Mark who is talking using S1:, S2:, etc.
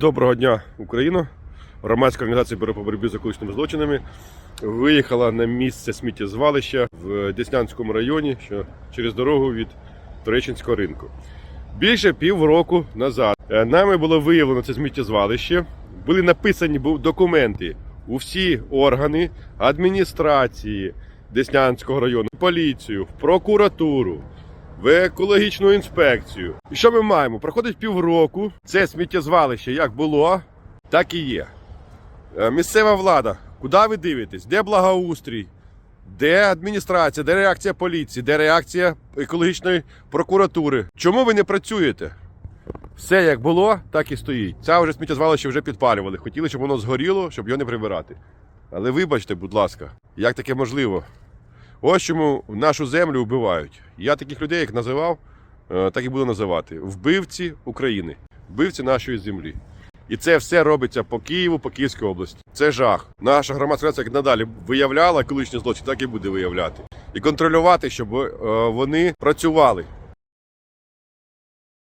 S1: Доброго дня, Україна! Громадська організація Бюро по боротьбі з екологічними злочинами виїхала на місце сміттєзвалища в Деснянському районі, що через дорогу від Туреччинського ринку. Більше півроку назад е, нами було виявлено це сміттєзвалище. Були написані документи у всі органи адміністрації Деснянського району, поліцію, в прокуратуру, в екологічну інспекцію. І що ми маємо? Проходить півроку. Це сміттєзвалище як було, так і є. Е, Місцева влада, куди ви дивитесь? Де благоустрій? Де адміністрація, де реакція поліції, де реакція екологічної прокуратури? Чому ви не працюєте? Все як було, так і стоїть. Це вже сміттєзвалище вже підпалювали. Хотіли, щоб воно згоріло, щоб його не прибирати. Але вибачте, будь ласка, як таке можливо? Ось чому нашу землю вбивають. Я таких людей, як називав, е, так і буду називати. Вбивці України, вбивці нашої землі. І це все робиться по Києву, по Київській області. Це жах. Наша громадська як надалі виявляла колишні злочини, так і буде виявляти. І контролювати, щоб е, вони працювали.